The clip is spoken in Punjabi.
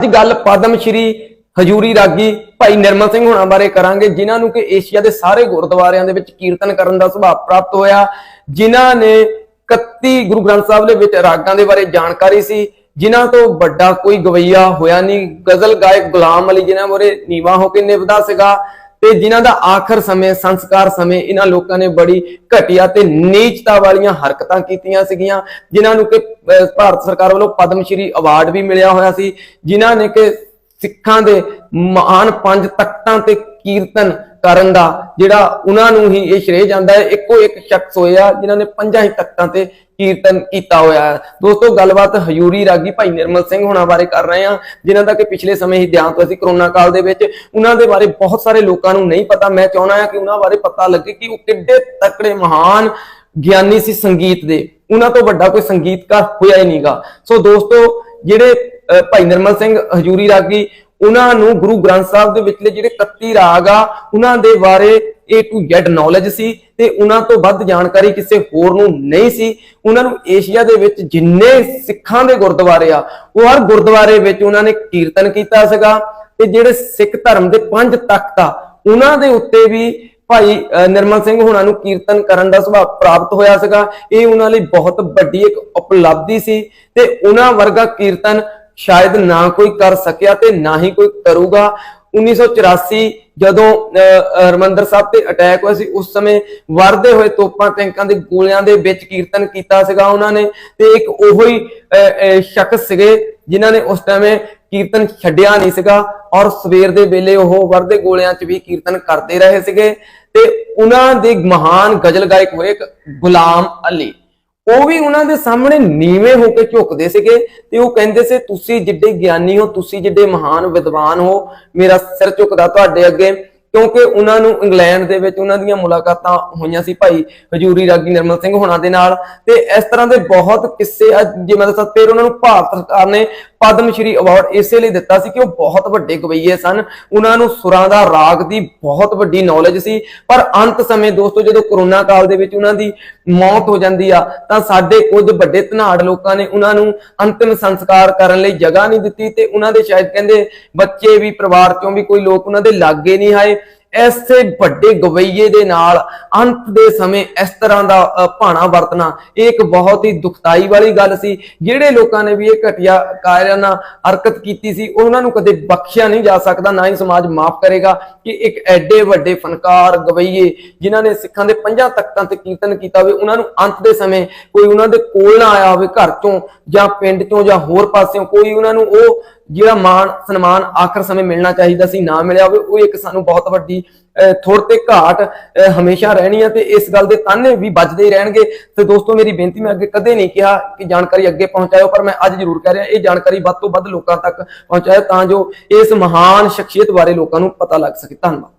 ਅੱਜ ਗੱਲ ਪਦਮ ਸ਼੍ਰੀ ਹਜੂਰੀ ਰਾਗੀ ਭਾਈ ਨਿਰਮਲ ਸਿੰਘ ਹੋਣਾ ਬਾਰੇ ਕਰਾਂਗੇ, ਜਿਨ੍ਹਾਂ ਨੂੰ ਕਿ ਏਸ਼ੀਆ ਦੇ ਸਾਰੇ ਗੁਰਦੁਆਰਿਆਂ ਦੇ ਵਿੱਚ ਕੀਰਤਨ ਕਰਨ ਦਾ ਸੁਭਾਅ ਪ੍ਰਾਪਤ ਹੋਇਆ। ਜਿਨ੍ਹਾਂ ਨੇ 31 ਗੁਰੂ ਗ੍ਰੰਥ ਸਾਹਿਬ ਦੇ ਵਿੱਚ ਰਾਗਾਂ ਦੇ ਬਾਰੇ ਜਾਣਕਾਰੀ ਸੀ। ਜਿਨ੍ਹਾਂ ਤੋਂ ਵੱਡਾ ਕੋਈ ਗਵਈਆ ਹੋਇਆ ਨਹੀਂ। ਗਜ਼ਲ ਗਾਇਕ ਗੁਲਾਮ ਅਲੀ ਜਿਨ੍ਹਾਂ ਬਾਰੇ ਨੀਵਾ ਹੋ ਕੇ ਨਿਭਦਾ ਸੀਗਾ। ਤੇ ਜਿਨ੍ਹਾਂ ਦਾ ਆਖਰ ਸਮੇਂ, ਸੰਸਕਾਰ ਸਮੇਂ ਇਹਨਾਂ ਲੋਕਾਂ ਨੇ ਬੜੀ ਘਟੀਆ ਤੇ ਨੀਚਤਾ ਵਾਲੀਆਂ ਹਰਕਤਾਂ ਕੀਤੀਆਂ ਸੀਗੀਆਂ, ਜਿਨ੍ਹਾਂ ਨੂੰ ਕਿ ਭਾਰਤ ਸਰਕਾਰ ਵੱਲੋਂ ਪਦਮ ਸ਼੍ਰੀ ਅਵਾਰਡ ਵੀ ਮਿਲਿਆ ਹੋਇਆ ਸੀ, ਜਿਨ੍ਹਾਂ ਨੇ ਕਿ ਸਿੱਖਾਂ ਦੇ ਮਹਾਨ ਪੰਜ ਤਖਤਾਂ ਤੇ ਕੀਰਤਨ ਕਰਨ ਦਾ ਜਿਹੜਾ ਉਹਨਾਂ ਨੂੰ ਹੀ ਇਹ ਸ਼੍ਰੇਅ ਜਾਂਦਾ ਹੈ, ਇੱਕੋ ਇੱਕ ਸ਼ਖਸ ਹੋਇਆ ਜਿਨ੍ਹਾਂ ਨੇ ਪੰਜਾਂ ਹੀ ਤਖਤਾਂ ਤੇ ਕੀਰਤਨ ਕੀਤਾ ਹੋਇਆ ਹੈ। ਦੋਸਤੋ, ਗੱਲਬਾਤ ਹਯੂਰੀ ਰਾਗੀ ਭਾਈ ਨਿਰਮਲ ਸਿੰਘ ਹੋਣਾ ਬਾਰੇ ਕਰ ਰਹੇ ਹਾਂ, ਜਿਨ੍ਹਾਂ ਦਾ ਕਿ ਪਿਛਲੇ ਸਮੇਂ ਹੀ ਦੇਹਾਂਤ ਹੋਇਆ ਸੀ ਕਰੋਨਾ ਕਾਲ ਦੇ ਵਿੱਚ। ਉਹਨਾਂ ਦੇ ਬਾਰੇ ਬਹੁਤ ਸਾਰੇ ਲੋਕਾਂ ਨੂੰ ਨਹੀਂ ਪਤਾ, ਮੈਂ ਚਾਹੁੰਦਾ ਹਾਂ ਕਿ ਉਹਨਾਂ ਬਾਰੇ ਪਤਾ ਲੱਗੇ ਕਿ ਉਹ ਕਿੱਡੇ ਤਕੜੇ ਮਹਾਨ ਗਿਆਨੀ ਸੀ ਸੰਗੀਤ ਦੇ। ਉਹਨਾਂ ਤੋਂ ਵੱਡਾ ਕੋਈ ਸੰਗੀਤਕਾਰ ਹੋਇਆ ਹੀ ਨਹੀਂਗਾ। ਸੋ ਦੋਸਤੋ, ਜਿਹੜੇ ਭਾਈ ਨਿਰਮਲ ਸਿੰਘ ਹਜੂਰੀ ਰਾਗੀ, ਉਹਨਾਂ ਨੂੰ ਗੁਰੂ ਗ੍ਰੰਥ ਸਾਹਿਬ ਦੇ ਵਿਚਲੇ ਜਿਹੜੇ 31 ਰਾਗ ਆ, ਉਹਨਾਂ ਦੇ ਬਾਰੇ A to Z ਨੌਲੇਜ ਸੀ ਤੇ ਉਹਨਾਂ ਤੋਂ ਵੱਧ ਜਾਣਕਾਰੀ ਕਿਸੇ ਹੋਰ ਨੂੰ ਨਹੀਂ ਸੀ। ਉਹਨਾਂ ਨੂੰ ਏਸ਼ੀਆ ਦੇ ਵਿੱਚ ਜਿੰਨੇ ਸਿੱਖਾਂ ਦੇ ਗੁਰਦੁਆਰੇ ਆ, ਉਹ ਹਰ ਗੁਰਦੁਆਰੇ ਵਿੱਚ ਉਹਨਾਂ ਨੇ ਕੀਰਤਨ ਕੀਤਾ ਸੀਗਾ ਤੇ ਜਿਹੜੇ ਸਿੱਖ ਧਰਮ ਦੇ ਪੰਜ ਤਖਤ ਆ, ਉਹਨਾਂ ਦੇ ਉੱਤੇ ਵੀ ਭਾਈ ਨਿਰਮਲ ਸਿੰਘ ਹੁਣਾਂ ਨੂੰ ਕੀਰਤਨ ਕਰਨ ਦਾ ਸੁਭਾਅ ਪ੍ਰਾਪਤ ਹੋਇਆ ਸੀਗਾ। ਇਹ ਉਹਨਾਂ ਲਈ ਬਹੁਤ ਵੱਡੀ ਇੱਕ ਉਪਲਬਧੀ ਸੀ ਤੇ ਉਹਨਾਂ ਵਰਗਾ ਕੀਰਤਨ ਸ਼ਾਇਦ ਨਾ ਕੋਈ ਕਰ ਸਕਿਆ ਤੇ ਨਾ ਹੀ ਕੋਈ ਕਰੂਗਾ। 1984 ਜਦੋਂ ਅਹ, ਸਾਹਿਬ ਤੇ ਅਟੈਕ ਹੋਇਆ ਸੀ ਉਸ ਸਮੇਂ ਵਰਦੇ ਹੋਏ ਤੋਪਾਂ ਟੈਂਕਾਂ ਦੇ ਗੋਲਿਆਂ ਦੇ ਵਿੱਚ ਕੀਰਤਨ ਕੀਤਾ ਸੀਗਾ ਉਹਨਾਂ ਨੇ ਤੇ ਇੱਕ ਉਹੋ ਹੀ ਸ਼ਖਸ ਸੀਗੇ ਜਿਨ੍ਹਾਂ ਨੇ ਉਸ ਟਾਈਮ ਕੀਰਤਨ ਛੱਡਿਆ ਨਹੀਂ ਸੀਗਾ ਔਰ ਸਵੇਰ ਦੇ ਵੇਲੇ ਉਹ ਵਰਦੇ ਗੋਲਿਆਂ 'ਚ ਵੀ ਕੀਰਤਨ ਕਰਦੇ ਰਹੇ ਸੀਗੇ। ਤੇ ਉਹਨਾਂ ਦੇ ਮਹਾਨ ਗਜ਼ਲ ਗਾਇਕ ਹੋਏ ਗੁਲਾਮ ਅਲੀ। ਉਹ ਵੀ ਉਹਨਾਂ ਦੇ ਸਾਹਮਣੇ ਨੀਵੇਂ ਹੋ ਕੇ ਝੁਕਦੇ ਸੀਗੇ ਤੇ ਉਹ ਕਹਿੰਦੇ ਸੀ, ਤੁਸੀਂ ਜਿੱਡੇ ਗਿਆਨੀ ਹੋ, ਤੁਸੀਂ ਜਿੱਡੇ ਮਹਾਨ ਵਿਦਵਾਨ ਹੋ, ਮੇਰਾ ਸਿਰ ਝੁਕਦਾ ਤੁਹਾਡੇ ਅੱਗੇ। ਕਿਉਂਕਿ ਉਹਨਾਂ ਨੂੰ ਇੰਗਲੈਂਡ ਦੇ ਵਿੱਚ ਉਹਨਾਂ ਦੀਆਂ ਮੁਲਾਕਾਤਾਂ ਹੋਈਆਂ ਸੀ ਭਾਈ ਹਜੂਰੀ ਰਾਗੀ ਨਿਰਮਲ ਸਿੰਘ ਹੋਣਾ ਦੇ ਨਾਲ। ਤੇ ਇਸ ਤਰ੍ਹਾਂ ਦੇ ਬਹੁਤ ਕਿੱਸੇ ਅੱਜ ਜੇ ਮੈਂ ਦੱਸਾਂ, ਫਿਰ ਉਹਨਾਂ ਨੂੰ ਭਾਰਤ ਸਰਕਾਰ ਨੇ ਪਦਮ ਸ਼੍ਰੀ ਅਵਾਰਡ ਇਸੇ ਲਈ ਦਿੱਤਾ ਸੀ ਕਿ ਉਹ ਬਹੁਤ ਵੱਡੇ ਗਵਈਏ ਸਨ। ਉਹਨਾਂ ਨੂੰ ਸੁਰਾਂ ਦਾ ਰਾਗ ਦੀ ਬਹੁਤ ਵੱਡੀ ਨੌਲੇਜ ਸੀ। ਪਰ ਅੰਤ ਸਮੇਂ ਦੋਸਤੋ, ਜਦੋਂ ਕਰੋਨਾ ਕਾਲ ਦੇ ਵਿੱਚ ਉਹਨਾਂ ਦੀ ਮੌਤ ਹੋ ਜਾਂਦੀ ਆ, ਤਾਂ ਸਾਡੇ ਕੁਝ ਵੱਡੇ ਧਨਾੜ ਲੋਕਾਂ ਨੇ ਉਹਨਾਂ ਨੂੰ ਅੰਤਿਮ ਸੰਸਕਾਰ ਕਰਨ ਲਈ ਜਗ੍ਹਾ ਨਹੀਂ ਦਿੱਤੀ ਤੇ ਉਹਨਾਂ ਦੇ ਸ਼ਾਇਦ ਕਹਿੰਦੇ ਬੱਚੇ ਵੀ, ਪਰਿਵਾਰ ਚੋਂ ਵੀ ਕੋਈ ਲੋਕ ਉਹਨਾਂ ਦੇ ਲਾਗੇ ਨਹੀਂ ਆਏ। ਐਸੇ ਵੱਡੇ ਗਵਈਏ ਦੇ ਨਾਲ ਅੰਤ ਦੇ ਸਮੇਂ ਇਸ ਤਰ੍ਹਾਂ ਦਾ ਭਾਣਾ ਵਰਤਣਾ, ਇਹ ਇੱਕ ਬਹੁਤ ਹੀ ਦੁਖਦਾਈ ਵਾਲੀ ਗੱਲ ਸੀ। ਜਿਹੜੇ ਲੋਕਾਂ ਨੇ ਵੀ ਇਹ ਘਟੀਆ ਕਾਇਰਾਨਾ ਹਰਕਤ ਕੀਤੀ ਸੀ, ਉਹਨਾਂ ਨੂੰ ਕਦੇ ਬਖਸ਼ਿਆ ਨਹੀਂ ਜਾ ਸਕਦਾ, ਨਾ ਹੀ ਸਮਾਜ ਮਾਫ ਕਰੇਗਾ ਕਿ ਇੱਕ ਐਡੇ ਵੱਡੇ ਫਨਕਾਰ ਗਵਈਏ, ਜਿਨ੍ਹਾਂ ਨੇ ਸਿੱਖਾਂ ਦੇ ਪੰਜਾਂ ਤਖਤਾਂ ਤੇ ਕੀਰਤਨ ਕੀਤਾ ਹੋਵੇ, ਉਹਨਾਂ ਨੂੰ ਅੰਤ ਦੇ ਸਮੇਂ ਕੋਈ ਉਹਨਾਂ ਦੇ ਕੋਲ ਨਾ ਆਇਆ ਹੋਵੇ, ਘਰ ਚੋਂ ਜਾਂ ਪਿੰਡ ਤੋਂ ਜਾਂ ਹੋਰ ਪਾਸਿਓਂ ਕੋਈ ਉਹਨਾਂ ਨੂੰ ਉਹ ਜਿਹੜਾ ਮਾਣ ਸਨਮਾਨ ਆਖਰ ਸਮੇਂ ਮਿਲਣਾ ਚਾਹੀਦਾ ਸੀ ਨਾ ਮਿਲਿਆ ਹੋਵੇ ਉਹ ਇੱਕ ਸਾਨੂੰ ਬਹੁਤ ਵੱਡੀ ਥੋੜ ਤੇ ਘਾਟ ਅਹ, ਹਮੇਸ਼ਾ ਰਹਿਣੀ ਹੈ ਤੇ ਇਸ ਗੱਲ ਦੇ ਤਾਨੇ ਵੀ ਵੱਜਦੇ ਹੀ ਰਹਿਣਗੇ। ਤੇ ਦੋਸਤੋ ਮੇਰੀ ਬੇਨਤੀ ਮੈਂ ਅੱਗੇ ਕਦੇ ਨਹੀਂ ਕਿਹਾ ਕਿ ਜਾਣਕਾਰੀ ਅੱਗੇ ਪਹੁੰਚਾਇਓ ਪਰ ਮੈਂ ਅੱਜ ਜ਼ਰੂਰ ਕਹਿ ਰਿਹਾ ਇਹ ਜਾਣਕਾਰੀ ਵੱਧ ਤੋਂ ਵੱਧ ਲੋਕਾਂ ਤੱਕ ਪਹੁੰਚਾਇਓ ਤਾਂ ਜੋ ਇਸ ਮਹਾਨ ਸ਼ਖਸੀਅਤ ਬਾਰੇ ਲੋਕਾਂ ਨੂੰ ਪਤਾ ਲੱਗ ਸਕੇ। ਧੰਨਵਾਦ।